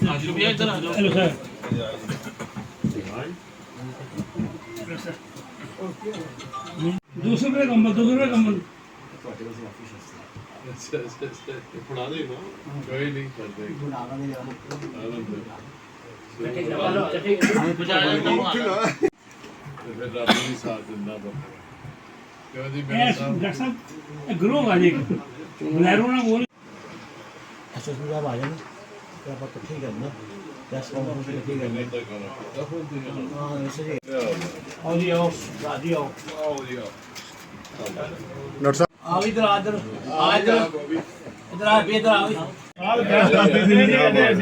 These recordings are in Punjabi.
ਹਾਂਜੀ ਰੁਪਿਆ ਇੱਧਰ ਆ ਜਾਓ ਹੈਲੋ ਸਰ ਦੂਸਰੇ ਰੁਪਏ ਕੰਬਲ ਦੂਸਰੇ ਰੁਪਏ ਕੰਬਲ ਤੁਹਾਡੇ ਕੋਲ ਮਾਫੀ ਸ਼ਸਤ ਅੱਛਾ ਅੱਛਾ ਅੱਛਾ ਫੜਾ ਦੇ ਨਾ ਕੋਈ ਨਹੀਂ ਕਰਦੇ ਗੁਨਾਹਾਂ ਦੇ ਆਲਮ ਤੇ ਫਿਰ ਰੱਬ ਵੀ ਸਾਥ ਦਿੰਦਾ ਬੱਕਰਾ ਕਿਉਂ ਜੀ। ਮੇਰੇ ਸਾਹਿਬ ਡਾਕਟਰ ਸਾਹਿਬ ਗਰੋਹ ਆ ਜੀ ਬਲੈਰੋ ਨਾ ਬੋਲ। ਅੱਛਾ ਸੁਝਾਅ ਆ ਜਾਣਾ ਤੇ ਆਪਾਂ ਇਕੱਠੇ ਹੀ ਕਰਨਾ ਦਸ ਪੰਜ ਮਿੰਟ ਇਕੱਠੇ ਹੀ ਕਰਨਾ ਹਾਂ ਇਸ ਜੀ ਆਓ ਜੀ ਆਓ ਰਾਜੀ ਆਓ ਡਾਕਟਰ ਸਾਹਿਬ ਆ ਵੀ ਇਧਰ ਆ ਇਧਰ ਆ ਇਧਰ ਇਧਰ ਆ ਵੀ ਇਧਰ ਆ ਵੀ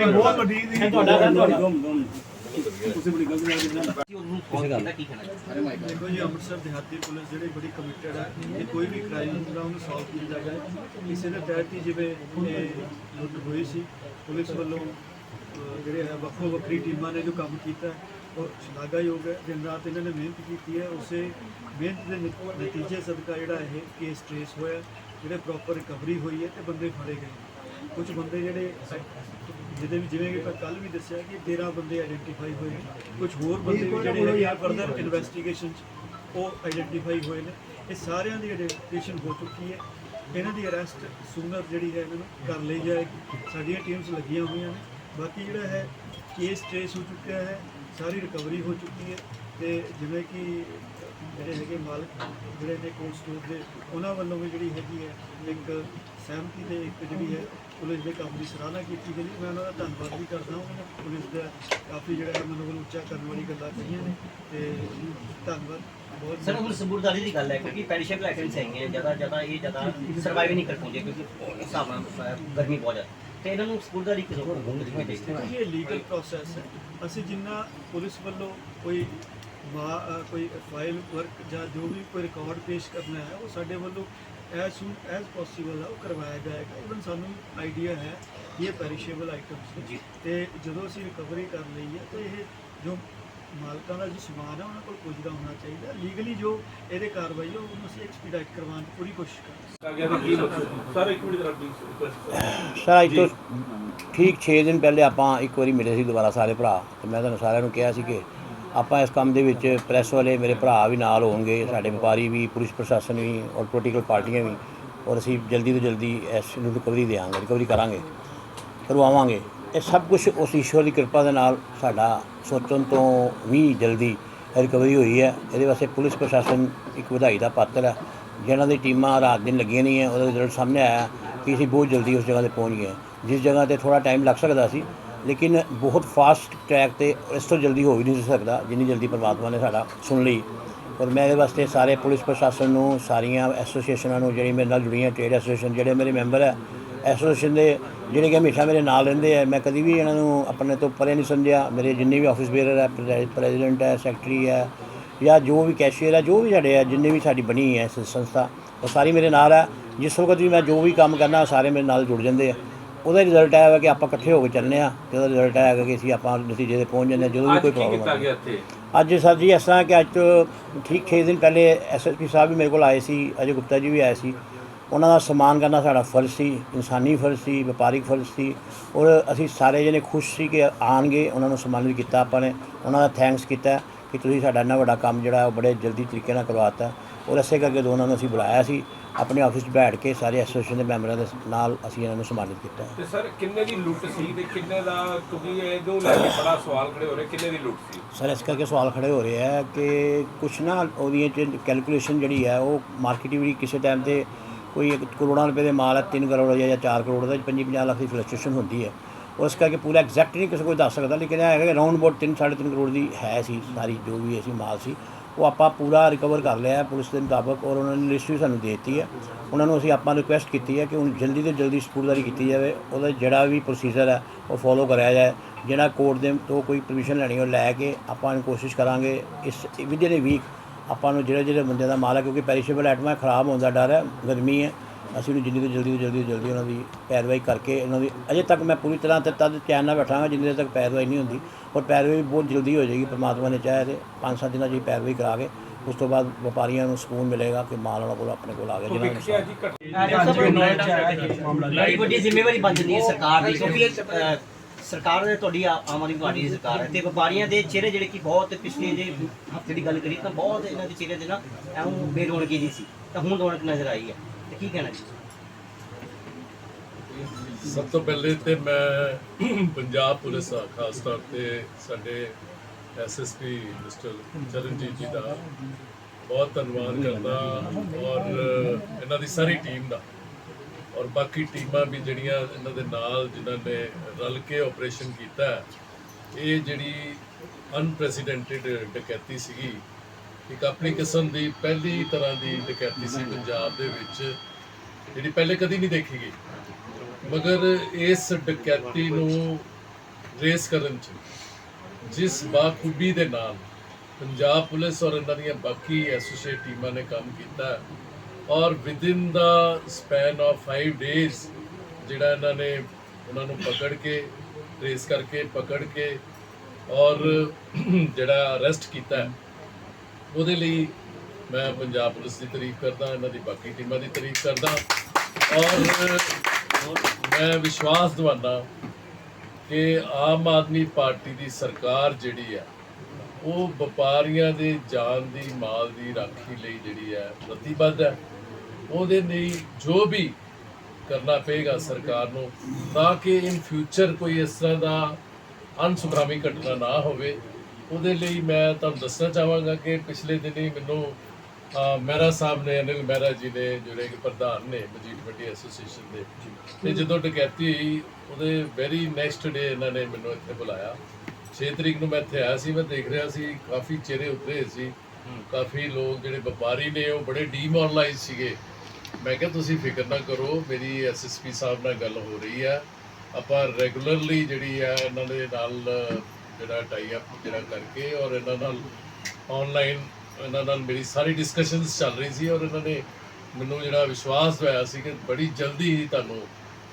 ਬਹੁਤ ਵੱਡੀ ਦੀ ਤੁਹਾਡਾ ਤੁਹਾਡੀ ਦੇਖੋ ਜੀ ਅੰਮ੍ਰਿਤਸਰ ਦਿਹਾਤੀ ਪੁਲਿਸ ਜਿਹੜੀ ਬੜੀ ਕਮਿਟਡ ਹੈ ਇਹ ਕੋਈ ਵੀ ਕ੍ਰਾਈਮ ਕੀਤਾ ਜਾਏ ਇਸੇ ਦੇ ਤਹਿਤ ਹੀ ਜਿਵੇਂ ਹੋਈ ਸੀ ਪੁਲਿਸ ਵੱਲੋਂ ਜਿਹੜੇ ਹੈ ਵੱਖੋ ਵੱਖਰੀ ਟੀਮਾਂ ਨੇ ਜੋ ਕੰਮ ਕੀਤਾ ਔਰ ਸ਼ਲਾਘਾਯੋਗ ਹੈ ਦਿਨ ਰਾਤ ਇਹਨਾਂ ਨੇ ਮਿਹਨਤ ਕੀਤੀ ਹੈ ਉਸੇ ਮਿਹਨਤ ਦੇ ਨਤੀਜੇ ਸਦਕਾ ਜਿਹੜਾ ਇਹ ਕੇਸ ਟ੍ਰੇਸ ਹੋਇਆ ਜਿਹੜੇ ਪ੍ਰੋਪਰ ਰਿਕਵਰੀ ਹੋਈ ਹੈ ਤੇ ਬੰਦੇ ਫੜੇ ਗਏ ਕੁਝ ਬੰਦੇ ਜਿਹੜੇ ਜਿਹਦੇ ਵੀ ਜਿਵੇਂ ਕਿ ਕੱਲ ਵੀ ਦੱਸਿਆ ਕਿ 13 ਬੰਦੇ ਆਇਡੈਂਟੀਫਾਈ ਹੋਏ ਕੁਝ ਹੋਰ ਬੰਦੇ ਵੀ ਜਿਹੜੇ ਹੈਗੇ ਫਰਦਰ ਇਨਵੈਸਟੀਗੇਸ਼ਨ ਚ ਉਹ ਆਇਡੈਂਟੀਫਾਈ ਹੋਏ ਨੇ। ਇਹ ਸਾਰਿਆਂ ਦੀ ਆਇਡੈਂਟੀਫਿਕੇਸ਼ਨ ਹੋ ਚੁੱਕੀ ਹੈ। ਇਹਨਾਂ ਦੀ ਅਰੈਸਟ ਸੂਨਰ ਜਿਹੜੀ ਹੈ ਇਹਨਾਂ ਨੂੰ ਕਰ ਲਈ ਜਾਏਗੀ। ਸਾਡੀਆਂ ਟੀਮਸ ਲੱਗੀਆਂ ਹੋਈਆਂ ਨੇ। ਬਾਕੀ ਜਿਹੜਾ ਹੈ ਕੇਸ ਟ੍ਰੇਸ ਹੋ ਚੁੱਕਿਆ ਹੈ। ਸਾਰੀ ਰਿਕਵਰੀ ਹੋ ਚੁੱਕੀ ਹੈ। ਤੇ ਜਿਵੇਂ ਕਿ ਜਿਹੜੇ ਹੈਗੇ ਮਾਲਕ ਜਿਹੜੇ ਨੇ ਕੋਲਡ ਸਟੋਰ ਦੇ ਉਹਨਾਂ ਵੱਲੋਂ ਵੀ ਜਿਹੜੀ ਹੈਗੀ ਹੈ ਇੱਕ ਸਹਿਮਤੀ ਤੇ ਇੱਕ ਜਿਹੜੀ ਹੈ ਪੁਲਿਸ ਦੇ ਕੰਮ ਦੀ ਸਰਾਹਨਾ ਕੀਤੀ ਗਈ। ਮੈਂ ਉਹਨਾਂ ਦਾ ਧੰਨਵਾਦ ਵੀ ਕਰਦਾ ਹਾਂ। ਪੁਲਿਸ ਦਾ ਕਾਫੀ ਜਿਹੜਾ ਹੈ ਮਨੋਬਲ ਉੱਚਾ ਕਰਨ ਵਾਲੀ ਗੱਲਾਂ ਕਹੀਆਂ ਨੇ ਤੇ ਧੰਨਵਾਦ ਬਹੁਤ ਸਰ ਹੁਣ ਸਬੂਰਦਾਰੀ ਦੀ ਗੱਲ ਹੈ ਕਿਉਂਕਿ ਪੈਰੀਸ਼ੇਬਲ ਆਈਟਮਸ ਹੈਗੀਆਂ ਜ਼ਿਆਦਾ ਜ਼ਿਆਦਾ ਇਹ ਜ਼ਿਆਦਾ ਸਰਵਾਈਵ ਨਹੀਂ ਕਰ ਪਾਉਂਦੇ ਕਿਉਂਕਿ ਹਿਸਾਬ ਨਾਲ ਗਰਮੀ ਬਹੁਤ ਜ਼ਿਆਦਾ। ਤੇ ਇਹਨਾਂ ਨੂੰ ਸਬੂਰਦਾਰੀ ਕਿਸ ਹੋਣੀ ਚਾਹੀਦੀ ਹੈ ਇਹ ਲੀਗਲ ਪ੍ਰੋਸੈਸ ਹੈ। ਅਸੀਂ ਜਿੰਨਾ ਪੁਲਿਸ ਵੱਲੋਂ ਕੋਈ ਕੋਈ ਫਾਈਲ ਵਰਕ ਜਾਂ ਜੋ ਵੀ ਕੋਈ ਰਿਕਾਰਡ ਪੇਸ਼ ਕਰਨਾ ਹੈ ਉਹ ਸਾਡੇ ਵੱਲੋਂ ਐਸ ਸੂਨ ਐਸ ਪੋਸੀਬਲ ਹੈ ਉਹ ਕਰਵਾਇਆ ਜਾਏਗਾ। ਇਵਨ ਸਾਨੂੰ ਆਈਡੀਆ ਹੈ ਕਿ ਇਹ ਪੈਰੀਸ਼ੇਬਲ ਆਈਟਮਸ ਨੇ। ਤੇ ਜਦੋਂ ਅਸੀਂ ਰਿਕਵਰੀ ਕਰ ਲਈ ਹੈ ਤੇ ਇਹ ਜੋ ਮਾਲਕਾਂ ਦਾ ਜੋ ਸਮਾਨ ਹੈ ਉਹਨਾਂ ਕੋਲ ਪੁੱਜਦਾ ਹੋਣਾ ਚਾਹੀਦਾ। ਲੀਗਲੀ ਜੋ ਇਹਦੇ ਕਾਰਵਾਈ ਹੈ ਉਹਨੂੰ ਅਸੀਂ ਐਕਸਪੀਡਾਈਟ ਕਰਵਾਉਣ ਦੀ ਪੂਰੀ ਕੋਸ਼ਿਸ਼ ਕਰਾਂਗੇ। ਸਰ ਅੱਜ ਤੋਂ ਠੀਕ 6 ਦਿਨ ਪਹਿਲੇ ਆਪਾਂ ਇੱਕ ਵਾਰੀ ਮਿਲੇ ਸੀ ਦੁਬਾਰਾ ਸਾਰੇ ਭਰਾ। ਤੇ ਮੈਂ ਤੁਹਾਨੂੰ ਸਾਰਿਆਂ ਨੂੰ ਕਿਹਾ ਸੀ ਕਿ ਆਪਾਂ ਇਸ ਕੰਮ ਦੇ ਵਿੱਚ ਪ੍ਰੈਸ ਵਾਲੇ ਮੇਰੇ ਭਰਾ ਵੀ ਨਾਲ ਹੋਣਗੇ, ਸਾਡੇ ਵਪਾਰੀ ਵੀ, ਪੁਲਿਸ ਪ੍ਰਸ਼ਾਸਨ ਵੀ ਔਰ ਪੋਲੀਟੀਕਲ ਪਾਰਟੀਆਂ ਵੀ ਔਰ ਅਸੀਂ ਜਲਦੀ ਤੋਂ ਜਲਦੀ ਇਸ ਨੂੰ ਰਿਕਵਰੀ ਦੇਵਾਂਗੇ ਰਿਕਵਰੀ ਕਰਾਂਗੇ, ਕਰਵਾਵਾਂਗੇ। ਇਹ ਸਭ ਕੁਝ ਉਸ ਈਸ਼ਵਰ ਦੀ ਕਿਰਪਾ ਦੇ ਨਾਲ ਸਾਡਾ ਸੋਚਣ ਤੋਂ ਵੀ ਜਲਦੀ ਰਿਕਵਰੀ ਹੋਈ ਹੈ। ਇਹਦੇ ਵਾਸਤੇ ਪੁਲਿਸ ਪ੍ਰਸ਼ਾਸਨ ਇੱਕ ਵਧਾਈ ਦਾ ਪਾਤਰ ਹੈ। ਜਿਹਨਾਂ ਦੀ ਟੀਮਾਂ ਰਾਤ ਦਿਨ ਲੱਗੀਆਂ ਨਹੀਂ ਹੈ ਉਹਦਾ ਰਿਜ਼ਲਟ ਸਾਹਮਣੇ ਆਇਆ ਕਿ ਅਸੀਂ ਬਹੁਤ ਜਲਦੀ ਉਸ ਜਗ੍ਹਾ ਤੇ ਪਹੁੰਚ ਗਏ। ਜਿਸ ਜਗ੍ਹਾ ਤੇ ਥੋੜਾ ਟਾਈਮ ਲੱਗ ਸਕਦਾ ਸੀ ਲੇਕਿਨ ਬਹੁਤ ਫਾਸਟ ਟਰੈਕ ਤੇ ਇਸ ਤੋਂ ਜਲਦੀ ਹੋ ਹੀ ਨਹੀਂ ਸੀ ਸਕਦਾ, ਜਿੰਨੀ ਜਲਦੀ ਪਰਮਾਤਮਾ ਨੇ ਸਾਡਾ ਸੁਣ ਲਈ। ਔਰ ਮੈਂ ਇਹਦੇ ਵਾਸਤੇ ਸਾਰੇ ਪੁਲਿਸ ਪ੍ਰਸ਼ਾਸਨ ਨੂੰ, ਸਾਰੀਆਂ ਐਸੋਸੀਏਸ਼ਨਾਂ ਨੂੰ, ਜਿਹੜੀ ਮੇਰੇ ਨਾਲ ਜੁੜੀਆਂ ਟ੍ਰੇਡ ਐਸੋਸੀਏਸ਼ਨ ਜਿਹੜੇ ਮੇਰੇ ਮੈਂਬਰ ਹੈ ਐਸੋਸੀਏਸ਼ਨ ਦੇ ਜਿਹੜੇ ਕਿ ਹਮੇਸ਼ਾ ਮੇਰੇ ਨਾਲ ਰਹਿੰਦੇ ਆ, ਮੈਂ ਕਦੀ ਵੀ ਇਹਨਾਂ ਨੂੰ ਆਪਣੇ ਤੋਂ ਪਰੇ ਨਹੀਂ ਸਮਝਿਆ। ਮੇਰੇ ਜਿੰਨੇ ਵੀ ਆਫਿਸ ਬੇਅਰ ਹੈ ਪ੍ਰੈਜ਼ੀਡੈਂਟ ਹੈ ਸੈਕਟਰੀ ਹੈ ਜਾਂ ਜੋ ਵੀ ਕੈਸ਼ੀਅਰ ਹੈ ਜੋ ਵੀ ਸਾਡੇ ਹੈ ਜਿੰਨੇ ਵੀ ਸਾਡੀ ਬਣੀ ਹੈ ਇਸ ਸੰਸਥਾ, ਉਹ ਸਾਰੀ ਮੇਰੇ ਨਾਲ ਹੈ ਜਿਸ ਵਕਤ ਵੀ ਮੈਂ ਜੋ ਵੀ ਕੰਮ ਕਰਨਾ ਸਾਰੇ ਮੇਰੇ ਨਾਲ ਜੁੜ ਜਾਂਦੇ ਆ। ਉਹਦਾ ਰਿਜ਼ਲਟ ਆਇਆ ਵਾ ਕਿ ਆਪਾਂ ਇਕੱਠੇ ਹੋ ਕੇ ਚੱਲਨੇ ਆ ਤੇ ਉਹਦਾ ਰਿਜ਼ਲਟ ਆਇਆ ਕਿ ਅਸੀਂ ਆਪਾਂ ਨਤੀਜੇ ਤੇ ਪਹੁੰਚ ਜਾਂਦੇ ਹਾਂ ਜਦੋਂ ਵੀ ਕੋਈ ਪ੍ਰੋਬਲਮ ਹੈ ਅੱਜ ਸਰ ਜੀ ਇਸ ਤਰ੍ਹਾਂ ਕਿ ਅੱਜ ਤੋਂ ਠੀਕ 6 ਦਿਨ ਪਹਿਲੇ ਐਸਐਸਪੀ ਸਾਹਿਬ ਵੀ ਮੇਰੇ ਕੋਲ ਆਏ ਸੀ ਅਜੇ ਗੁਪਤਾ ਜੀ ਵੀ ਆਏ ਸੀ। ਉਹਨਾਂ ਦਾ ਸਨਮਾਨ ਕਰਨਾ ਸਾਡਾ ਫਰਜ਼ ਸੀ ਇਨਸਾਨੀ ਫਰਜ਼ ਸੀ ਵਪਾਰਿਕ ਫਰਜ਼ ਸੀ ਔਰ ਅਸੀਂ ਸਾਰੇ ਜਣੇ ਖੁਸ਼ ਸੀ ਕਿ ਆਣਗੇ ਉਹਨਾਂ ਨੂੰ ਸਨਮਾਨਿਤ ਕੀਤਾ ਆਪਾਂ ਨੇ। ਉਹਨਾਂ ਦਾ ਥੈਂਕਸ ਕੀਤਾ ਕਿ ਤੁਸੀਂ ਸਾਡਾ ਇੰਨਾ ਵੱਡਾ ਕੰਮ ਜਿਹੜਾ ਉਹ ਬੜੇ ਜਲਦੀ ਤਰੀਕੇ ਨਾਲ ਕਰਵਾਤਾ। ਔਰ ਇਸੇ ਕਰਕੇ ਦੋਨਾਂ ਨੂੰ ਅਸੀਂ ਬੁਲਾਇਆ ਸੀ ਆਪਣੇ ਆਫਿਸ 'ਚ ਬੈਠ ਕੇ ਸਾਰੇ ਐਸੋਸੀਏਸ਼ਨ ਦੇ ਮੈਂਬਰਾਂ ਦੇ ਨਾਲ ਅਸੀਂ ਇਹਨਾਂ ਨੂੰ ਸਨਮਾਨਿਤ ਕੀਤਾ। ਤੇ ਸਰ ਕਿੰਨੇ ਦੀ ਲੁੱਟ ਸੀ ਤੇ ਕਿੰਨੇ ਦਾ ਕਿਉਂਕਿ ਇਹਨੂੰ ਲੈ ਕੇ ਬੜਾ ਸਵਾਲ ਖੜੇ ਹੋ ਰਹੇ ਕਿੰਨੇ ਦੀ ਲੁੱਟ ਸੀ? ਸਰ ਇਸ ਕਰਕੇ ਸਵਾਲ ਖੜੇ ਹੋ ਰਹੇ ਆ ਕਿ ਕੁਛ ਨਾ ਉਹਦੀਆਂ ਚ ਕੈਲਕੂਲੇਸ਼ਨ ਜਿਹੜੀ ਹੈ ਉਹ ਮਾਰਕੀਟ ਵੀ ਕਿਸੇ ਟਾਈਮ ਤੇ ਕੋਈ ਇੱਕ ਕਰੋੜਾਂ ਰੁਪਏ ਦੇ ਮਾਲ ਹੈ 3 ਕਰੋੜ ਜਾਂ 4 ਕਰੋੜ ਦਾ 25 50 ਲੱਖ ਦੀ ਫਲਕਚੁਏਸ਼ਨ ਹੁੰਦੀ ਹੈ ਉਸ ਕਰਕੇ ਪੂਰਾ ਐਗਜ਼ੈਕਟ ਨਹੀਂ ਕਿਸੇ ਕੋਈ ਦੱਸ ਸਕਦਾ ਲੇਕਿਨ ਇਹ ਹੈਗਾ ਕਿ ਰਾਉਂਡ ਅਬਾਊਟ 3 3.5 ਕਰੋੜ ਦੀ ਹੈ ਸੀ ਸਾਰੀ ਜੋ ਵੀ ਅਸੀਂ ਮਾਲ ਸੀ। ਉਹ ਆਪਾਂ ਪੂਰਾ ਰਿਕਵਰ ਕਰ ਲਿਆ ਹੈ ਪੁਲਿਸ ਦੇ ਮੁਤਾਬਕ ਔਰ ਉਹਨਾਂ ਨੇ ਲਿਸਟ ਵੀ ਸਾਨੂੰ ਦੇ ਦਿੱਤੀ ਹੈ। ਉਹਨਾਂ ਨੂੰ ਅਸੀਂ ਆਪਾਂ ਰਿਕੁਐਸਟ ਕੀਤੀ ਹੈ ਕਿ ਹੁਣ ਜਲਦੀ ਤੋਂ ਜਲਦੀ ਸਪੂਰਦਾਰੀ ਕੀਤੀ ਜਾਵੇ, ਉਹਦਾ ਜਿਹੜਾ ਵੀ ਪ੍ਰੋਸੀਜਰ ਹੈ, ਉਹ ਫੋਲੋ ਕਰਿਆ ਜਾਏ। ਜਿਹੜਾ ਕੋਰਟ ਦੇ ਤੋਂ ਕੋਈ ਪਰਮਿਸ਼ਨ ਲੈਣੀ ਉਹ ਲੈ ਕੇ ਆਪਾਂ ਨੂੰ ਕੋਸ਼ਿਸ਼ ਕਰਾਂਗੇ। ਇਸ ਵਿਦਿਨ ਵੀਕ ਆਪਾਂ ਨੂੰ ਜਿਹੜੇ ਜਿਹੜੇ ਬੰਦੇ ਦਾ ਮਾਲ ਹੈ, ਕਿਉਂਕਿ ਪੈਰੀਸ਼ੇਬਲ ਆਈਟਮਾਂ ਖਰਾਬ ਹੋਣ ਦਾ ਡਰ ਹੈ, ਗਰਮੀ ਹੈ ਅਸੀਂ ਨੂੰ ਜਿੰਨੀ ਤੋਂ ਜਲਦੀ ਤੋਂ ਜਲਦੀ ਤੋਂ ਜਲਦੀ ਉਹਨਾਂ ਦੀ ਪੈਰਵਾਈ ਕਰਕੇ ਉਹਨਾਂ ਦੀ ਅਜੇ ਤੱਕ ਮੈਂ ਪੂਰੀ ਤਰ੍ਹਾਂ ਤੇ ਤਦ ਚੈਨ ਨਾਲ ਬੈਠਾਂਗਾ ਜਿੰਨੇ ਦੇਰ ਤੱਕ ਪੈਰਵਾਈ ਨਹੀਂ ਹੁੰਦੀ ਔਰ ਪੈਰਵਾਈ ਬਹੁਤ ਜਲਦੀ ਹੋ ਜਾਏਗੀ ਪਰਮਾਤਮਾ ਨੇ ਚਾਹਿਆ ਤੇ ਪੰਜ ਸੱਤ ਦਿਨਾਂ 'ਚ ਹੀ ਪੈਰਵਾਈ ਕਰਾ ਕੇ ਉਸ ਤੋਂ ਬਾਅਦ ਵਪਾਰੀਆਂ ਨੂੰ ਸਕੂਨ ਮਿਲੇਗਾ ਕਿ ਮਾਲ ਉਹਨਾਂ ਕੋਲ ਆਪਣੇ ਕੋਲ ਆ ਗਿਆ ਜਿਹਨਾਂ ਨੂੰ ਵੇਖਿਆ ਜੀ ਘਟਨਾ ਬੜੀ ਵੱਡੀ ਜ਼ਿੰਮੇਵਾਰੀ ਬਣ ਜਾਂਦੀ ਹੈ ਸਰਕਾਰ ਦੀ ਕਿਉਂਕਿ ਇਹ, ਅਹ, ਸਰਕਾਰ ਦੇ ਤੁਹਾਡੀ ਆ- ਆਮ ਆਦਮੀ ਪਾਰਟੀ ਦੀ ਸਰਕਾਰ ਹੈ ਤੇ ਵਪਾਰੀਆਂ ਦੇ ਚਿਹਰੇ ਜਿਹੜੇ ਕਿ ਬਹੁਤ ਪਿਛਲੇ ਜੇ ਹਫ਼ਤੇ ਦੀ ਗੱਲ ਕਰੀ ਤਾਂ ਬਹੁਤ ਇਹਨਾਂ ਦੇ ਚਿਹਰੇ ਤੇ ਨਾ ਐਉਂ ਬੇਰੌਣਕੀ ਜੀ ਸੀ ਤਾਂ ਹੁਣ ਰੌਣਕ ਨਜ਼ਰ ਆਈ ਹੈ। ਤੇ ਕੀ ਕਹਿਣਾ ਜੀ? ਸਭ ਤੋਂ ਪਹਿਲੇ ਤੇ ਮੈਂ ਪੰਜਾਬ ਪੁਲਿਸ ਦਾ ਖਾਸ ਤੌਰ ਤੇ ਸਾਡੇ ਐਸਐਸਪੀ ਮਿਸਟਰ ਚਰਨਜੀਤ ਜੀ ਦਾ ਬਹੁਤ ਧੰਨਵਾਦ ਕਰਦਾ ਔਰ ਇਹਨਾਂ ਦੀ ਸਾਰੀ ਟੀਮ ਦਾ। ਔਰ ਬਾਕੀ ਟੀਮਾਂ ਵੀ ਜਿਹੜੀਆਂ ਇਹਨਾਂ ਦੇ ਨਾਲ ਜਿਨ੍ਹਾਂ ਨੇ ਰਲ ਕੇ ਆਪਰੇਸ਼ਨ ਕੀਤਾ, ਇਹ ਜਿਹੜੀ ਅਨਪ੍ਰੈਸੀਡੈਂਟਡ ਡਕੈਤੀ ਸੀਗੀ ਇੱਕ ਆਪਣੀ ਕਿਸਮ ਦੀ ਪਹਿਲੀ ਤਰ੍ਹਾਂ ਦੀ ਡਕੈਤੀ ਸੀ ਪੰਜਾਬ ਦੇ ਵਿੱਚ ਜਿਹੜੀ ਪਹਿਲੇ ਕਦੀ ਨਹੀਂ ਦੇਖੀ ਗਈ। ਮਗਰ ਇਸ ਡਕੈਤੀ ਨੂੰ ਰੇਸ ਕਰਨ ਚ ਜਿਸ ਬਾਖੂਬੀ ਦੇ ਨਾਲ ਪੰਜਾਬ ਪੁਲਿਸ ਔਰ ਇਹਨਾਂ ਦੀਆਂ ਬਾਕੀ ਐਸੋਸੀਏਟ ਟੀਮਾਂ ਨੇ ਕੰਮ ਕੀਤਾ ਔਰ within the span of 5 days ਜਿਹੜਾ ਇਹਨਾਂ ਨੇ ਉਹਨਾਂ ਨੂੰ ਪਕੜ ਕੇ ਰੇਸ ਕਰਕੇ ਪਕੜ ਕੇ ਔਰ ਜਿਹੜਾ ਅਰੈਸਟ ਕੀਤਾ। ਹੈ, ਉਹਦੇ ਲਈ ਮੈਂ ਪੰਜਾਬ ਪੁਲਿਸ ਦੀ ਤਾਰੀਫ ਕਰਦਾ, ਇਹਨਾਂ ਦੀ ਬਾਕੀ ਟੀਮਾਂ ਦੀ ਤਾਰੀਫ ਕਰਦਾ ਔਰ ਮੈਂ ਵਿਸ਼ਵਾਸ ਦਿਵਾਉਂਦਾ ਕਿ ਆਮ ਆਦਮੀ ਪਾਰਟੀ ਦੀ ਸਰਕਾਰ ਜਿਹੜੀ ਹੈ, ਉਹ ਵਪਾਰੀਆਂ ਦੇ ਜਾਨ ਦੀ, ਮਾਲ ਦੀ ਰਾਖੀ ਲਈ ਜਿਹੜੀ ਹੈ ਪ੍ਰਤੀਬੱਧ ਹੈ। ਉਹਦੇ ਲਈ ਜੋ ਵੀ ਕਰਨਾ ਪਏਗਾ ਸਰਕਾਰ ਨੂੰ, ਤਾਂ ਕਿ ਇਨ ਫਿਊਚਰ ਕੋਈ ਇਸ ਤਰ੍ਹਾਂ ਦਾ ਅਨਸੁਖਾਵੀ ਘਟਨਾ ਨਾ ਹੋਵੇ। ਉਹਦੇ ਲਈ ਮੈਂ ਤੁਹਾਨੂੰ ਦੱਸਣਾ ਚਾਹਾਂਗਾ ਕਿ ਪਿਛਲੇ ਦਿਨੀ ਮੈਨੂੰ ਅਹ, ਮਹਿਰਾ ਸਾਹਿਬ ਨੇ ਅਨਿਲ ਮਹਿਰਾ ਜੀ ਨੇ ਜਿਹੜੇ ਕਿ ਪ੍ਰਧਾਨ ਨੇ ਮਜੀਠਵੱਡੀ ਐਸੋਸੀਏਸ਼ਨ ਦੇ ਤੇ ਜਦੋਂ ਡਕੈਤੀ ਹੋਈ ਉਹਦੇ ਵੈਰੀ ਨੈਕਸਟ ਡੇ ਇਹਨਾਂ ਨੇ ਮੈਨੂੰ ਇੱਥੇ ਬੁਲਾਇਆ। 6 ਤਰੀਕ ਨੂੰ ਮੈਂ ਇੱਥੇ ਆਇਆ ਸੀ ਮੈਂ ਦੇਖ ਰਿਹਾ ਸੀ ਕਾਫੀ ਚਿਹਰੇ ਉਤਰੇ ਸੀ। ਕਾਫੀ ਲੋਕ ਜਿਹੜੇ ਵਪਾਰੀ ਨੇ ਉਹ ਬੜੇ ਡੀਮੋਰਲਾਈਜ਼ ਸੀਗੇ। ਮੈਂ ਕਿਹਾ ਤੁਸੀਂ ਫਿਕਰ ਨਾ ਕਰੋ ਮੇਰੀ ਐਸਐਸਪੀ ਸਾਹਿਬ ਨਾਲ ਗੱਲ ਹੋ ਰਹੀ ਹੈ। ਆਪਾਂ ਰੈਗੂਲਰਲੀ ਜਿਹੜੀ ਹੈ ਇਹਨਾਂ ਦੇ ਨਾਲ ਜਿਹੜਾ ਟਾਈ ਅਪ ਜਿਹੜਾ ਕਰਕੇ ਔਰ ਇਹਨਾਂ ਨਾਲ ਆਨਲਾਈਨ ਇਹਨਾਂ ਨਾਲ ਮੇਰੀ ਸਾਰੀ ਡਿਸਕਸ਼ਨਸ ਚੱਲ ਰਹੀ ਸੀ ਔਰ ਇਹਨਾਂ ਨੇ ਮੈਨੂੰ ਜਿਹੜਾ ਵਿਸ਼ਵਾਸ ਦਵਾਇਆ ਸੀ ਕਿ ਬੜੀ ਜਲਦੀ ਹੀ ਤੁਹਾਨੂੰ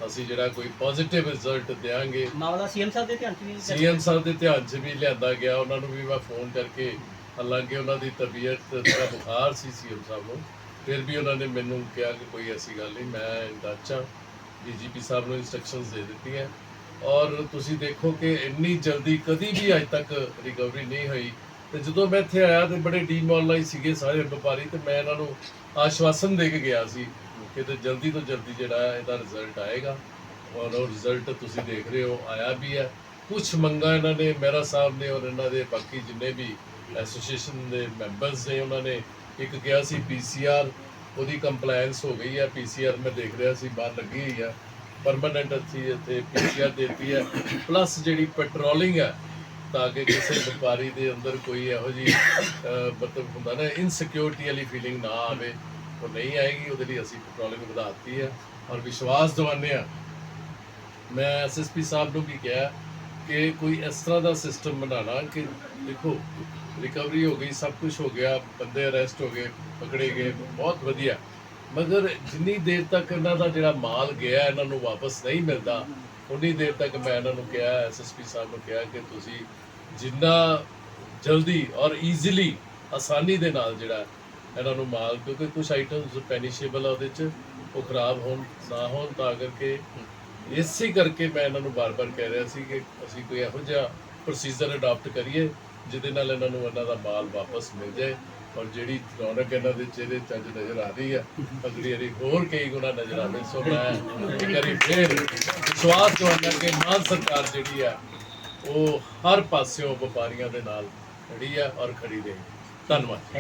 ਅਸੀਂ ਜਿਹੜਾ ਕੋਈ ਪੋਜ਼ਿਟਿਵ ਰਿਜ਼ਲਟ ਦੇਵਾਂਗੇ ਮਾਮਲਾ ਸੀਐਮ ਸਾਹਿਬ ਦੇ ਧਿਆਨ ਚ ਵੀ ਸੀਐਮ ਸਾਹਿਬ ਦੇ ਧਿਆਨ 'ਚ ਵੀ ਲਿਆਂਦਾ ਗਿਆ। ਉਹਨਾਂ ਨੂੰ ਵੀ ਮੈਂ ਫੋਨ ਕਰਕੇ ਹਾਲਾਂਕਿ ਉਹਨਾਂ ਦੀ ਤਬੀਅਤ ਦਾ ਬੁਖਾਰ ਸੀ ਸੀਐਮ ਸਾਹਿਬ ਨੂੰ। ਫਿਰ ਵੀ ਉਹਨਾਂ ਨੇ ਮੈਨੂੰ ਕਿਹਾ ਕਿ ਕੋਈ ਐਸੀ ਗੱਲ ਨਹੀਂ ਮੈਂ ਇੰਦਾਚਾ ਡੀਜੀਪੀ ਸਾਹਿਬ ਨੂੰ ਇਨਸਟਰਕਸ਼ਨਸ ਦੇ ਦਿੱਤੀਆਂ। ਔਰ ਤੁਸੀਂ ਦੇਖੋ ਕਿ ਇੰਨੀ ਜਲਦੀ ਕਦੀ ਵੀ ਅੱਜ ਤੱਕ ਰਿਕਵਰੀ ਨਹੀਂ ਹੋਈ। ਤੇ ਜਦੋਂ ਮੈਂ ਇੱਥੇ ਆਇਆ ਤੇ ਬੜੇ ਡੀਮੋਰਲਾਈਜ਼ ਸੀਗੇ ਸਾਰੇ ਵਪਾਰੀ ਤੇ ਮੈਂ ਇਹਨਾਂ ਨੂੰ ਆਸ਼ਵਾਸਨ ਦੇ ਕੇ ਗਿਆ ਸੀ ਕਿ ਤੇ ਜਲਦੀ ਤੋਂ ਜਲਦੀ ਜਿਹੜਾ ਇਹਦਾ ਰਿਜ਼ਲਟ ਆਏਗਾ। ਔਰ ਉਹ ਰਿਜ਼ਲਟ ਤੁਸੀਂ ਦੇਖ ਰਹੇ ਹੋ, ਆਇਆ ਵੀ ਹੈ। ਕੁਝ ਮੰਗਾਂ ਇਹਨਾਂ ਨੇ, ਮੇਰਾ ਸਾਹਿਬ ਨੇ ਔਰ ਇਹਨਾਂ ਦੇ ਬਾਕੀ ਜਿੰਨੇ ਵੀ ਐਸੋਸੀਏਸ਼ਨ ਦੇ ਮੈਂਬਰਸ ਨੇ ਉਹਨਾਂ ਨੇ, ਇੱਕ ਕਿਹਾ ਸੀ ਪੀਸੀਆਰ ਉਹਦੀ ਕੰਪਲਾਈਂਸ ਹੋ ਗਈ ਹੈ। ਪੀਸੀਆਰ ਮੈਂ ਦੇਖ ਰਿਹਾ ਸੀ, ਬਾਹਰ ਲੱਗੀ ਹੋਈ ਹੈ। ਪਰਮਨੈਂਟ ਅਸੀਂ ਇੱਥੇ ਪੀਸੀਆਰ ਦਿੱਤੀ ਹੈ। ਪਲੱਸ ਜਿਹੜੀ ਪੈਟਰੋਲਿੰਗ ਹੈ, ਤਾਂ ਕਿ ਕਿਸੇ ਵਪਾਰੀ ਦੇ ਅੰਦਰ ਕੋਈ ਇਹੋ ਜੀ ਮਤਲਬ ਹੁੰਦਾ ਨਾ ਇਨਸਿਕਿਉਰਿਟੀ ਵਾਲੀ ਫੀਲਿੰਗ ਨਾ ਆਵੇ, ਉਹ ਨਹੀਂ ਆਏਗੀ, ਉਹਦੇ ਲਈ ਅਸੀਂ ਪੈਟਰੋਲਿੰਗ ਵਧਾਤੀ ਹੈ। ਔਰ ਵਿਸ਼ਵਾਸ ਦਿਵਾਉਂਦੇ ਆ ਮੈਂ ਐਸਐਸਪੀ ਸਾਹਿਬ ਨੂੰ ਵੀ ਕਿਹਾ ਕਿ ਕੋਈ ਇਸ ਤਰ੍ਹਾਂ ਦਾ ਸਿਸਟਮ ਬਣਾਉਣਾ ਕਿ ਦੇਖੋ ਰਿਕਵਰੀ ਹੋ ਗਈ, ਸਭ ਕੁਝ ਹੋ ਗਿਆ, ਬੰਦੇ ਅਰੈਸਟ ਹੋ ਗਏ, ਪਕੜੇ ਗਏ, ਬਹੁਤ ਵਧੀਆ। ਮਗਰ ਜਿੰਨੀ ਦੇਰ ਤੱਕ ਇਹਨਾਂ ਦਾ ਜਿਹੜਾ ਮਾਲ ਗਿਆ, ਇਹਨਾਂ ਨੂੰ ਵਾਪਸ ਨਹੀਂ ਮਿਲਦਾ, ਉਨੀ ਦੇਰ ਤੱਕ ਮੈਂ ਇਹਨਾਂ ਨੂੰ ਕਿਹਾ ਐਸਐਸਪੀ ਸਾਹਿਬ ਨੂੰ ਕਿਹਾ ਕਿ ਤੁਸੀਂ ਜਿੰਨਾ ਜਲਦੀ ਔਰ ਈਜ਼ੀਲੀ ਆਸਾਨੀ ਦੇ ਨਾਲ ਜਿਹੜਾ ਇਹਨਾਂ ਨੂੰ ਮਾਲ, ਕਿਉਂਕਿ ਕੁਝ ਆਈਟਮਸ ਪੈਨਿਸ਼ੇਬਲ ਆ ਉਹਦੇ ਚ, ਉਹ ਖਰਾਬ ਹੋਣ, ਨਾ ਹੋਣ, ਤਾਂ ਕਰਕੇ ਇਸੇ ਕਰਕੇ ਮੈਂ ਇਹਨਾਂ ਨੂੰ ਬਾਰ-ਬਾਰ ਕਹਿ ਰਿਹਾ ਸੀ ਕਿ ਅਸੀਂ ਕੋਈ ਇਹੋ ਜਿਹਾ ਪ੍ਰੋਸੀਜਰ ਅਡਾਪਟ ਕਰੀਏ, ਜਿਹਦੇ ਨਾਲ ਇਹਨਾਂ ਨੂੰ ਇਹਨਾਂ ਦਾ ਮਾਲ ਵਾਪਸ ਮਿਲ ਜਾਏ। ਔਰ ਜਿਹੜੀ ਰੌਣਕ ਇਹਨਾਂ ਦੇ ਚਿਹਰੇ 'ਚ ਅੱਜ ਨਜ਼ਰ ਆ ਰਹੀ ਹੈ, ਅਗਲੀ ਵਾਰੀ ਹੋਰ ਕਈ ਗੁਣਾ ਨਜ਼ਰ ਆਵੇ। ਸੋ ਮੈਂ ਇੱਕ ਵਾਰੀ ਫੇਰ ਵਿਸ਼ਵਾਸ ਦਵਾਉਂਦਾ ਕਿ ਮਾਨ ਸਰਕਾਰ ਜਿਹੜੀ ਆ ਉਹ ਹਰ ਪਾਸਿਓਂ ਵਪਾਰੀਆਂ ਦੇ ਨਾਲ ਖੜੀ ਆ ਔਰ ਖੜੀ ਰਹੇਗੀ ਧੰਨਵਾਦ।